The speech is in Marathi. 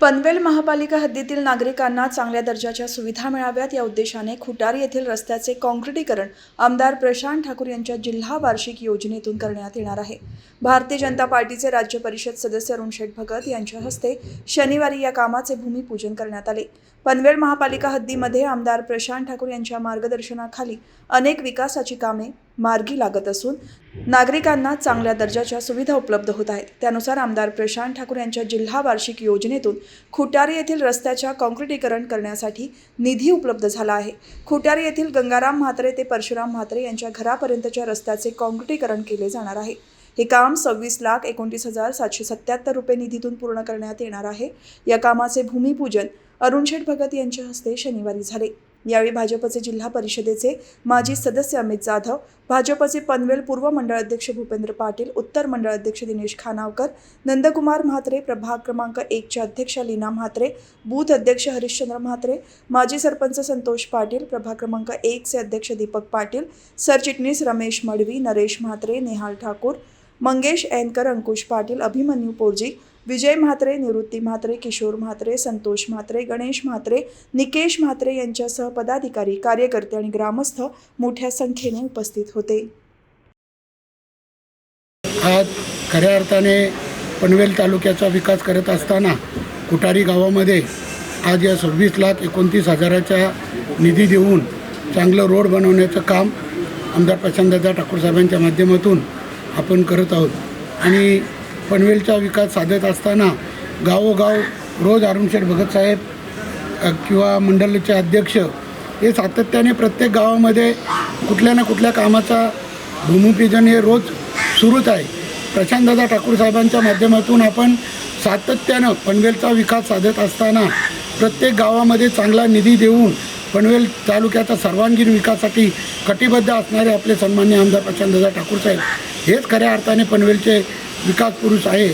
पनवेल महापालिका हद्दीतील नागरिकांना चांगल्या दर्जाच्या सुविधा मिळाव्यात या उद्देशाने खुटारी येथील रस्त्याचे काँक्रिटीकरण आमदार प्रशांत ठाकूर यांच्या जिल्हा वार्षिक योजनेतून करण्यात येणार आहे. भारतीय जनता पार्टीचे राज्य परिषद सदस्य अरुण शेठ भगत यांच्या हस्ते शनिवारी या कामाचे भूमिपूजन करण्यात आले. पनवेल महापालिका हद्दीमध्ये आमदार प्रशांत ठाकूर यांच्या मार्गदर्शनाखाली अनेक विकासाची कामे मार्गी लागत असून नागरिकांना चांगल्या दर्जाच्या सुविधा उपलब्ध होत आहेत. त्यानुसार आमदार प्रशांत ठाकूर यांच्या जिल्हा वार्षिक योजनेतून खुटारी येथील रस्त्याच्या काँक्रिटीकरण करण्यासाठी निधी उपलब्ध झाला आहे. खुटारी येथील गंगाराम म्हात्रे ते परशुराम म्हात्रे यांच्या घरापर्यंतच्या रस्त्याचे काँक्रिटीकरण केले जाणार आहे. हे काम सव्वीस लाख एकोणतीस हजार सातशे सत्याहत्तर रुपये निधीतून पूर्ण करण्यात येणार आहे. या कामाचे भूमिपूजन अरुण शेठ भगत यांच्या हस्ते शनिवारी झाले. यावेळी भाजपचे जिल्हा परिषदेचे माजी सदस्य अमित जाधव भाजपचे पनवेल पूर्व मंडळ अध्यक्ष भूपेंद्र पाटील उत्तर मंडळ अध्यक्ष दिनेश खानावकर नंदकुमार म्हात्रे प्रभाग क्रमांक एकच्या अध्यक्षा लीना म्हात्रे बूथ अध्यक्ष हरिश्चंद्र म्हात्रे माजी सरपंच संतोष पाटील प्रभाग क्रमांक एकचे अध्यक्ष दीपक पाटील सरचिटणीस रमेश मडवी नरेश म्हात्रे नेहाल ठाकूर मंगेश ऐनकर अंकुश पाटील अभिमन्यू पोरजी विजय म्हात्रे निवृत्ती म्हात्रे किशोर म्हात्रे संतोष म्हात्रे गणेश म्हात्रे निकेश म्हात्रे यांच्यासह पदाधिकारी कार्यकर्ते आणि ग्रामस्थ मोठ्या संख्येने उपस्थित होते. आज खऱ्या अर्थाने पनवेल तालुक्याचा विकास करत असताना कुटारी गावामध्ये आज या सव्वीस लाख एकोणतीस हजाराच्या निधी देऊन चांगलं रोड बनवण्याचं काम आमदार प्रशांतदादा ठाकूर साहेबांच्या माध्यमातून आपण करत आहोत. आणि पनवेलचा विकास साधत असताना गावोगाव रोज अरुणशेठ भगतसाहेब किंवा मंडळाचे अध्यक्ष हे सातत्याने प्रत्येक गावामध्ये कुठल्या ना कुठल्या कामाचा भूमिपूजन हे रोज सुरूच आहे. प्रशांतदादा ठाकूर साहेबांच्या माध्यमातून आपण सातत्यानं पनवेलचा विकास साधत असताना प्रत्येक गावामध्ये चांगला निधी देऊन पनवेल तालुक्याचा सर्वांगीण विकासासाठी कटिबद्ध असणारे आपले सन्मान्य आमदार प्रशांतदादा ठाकूर साहेब हेच खऱ्या अर्थाने पनवेलचे विकास पुरुष आहे.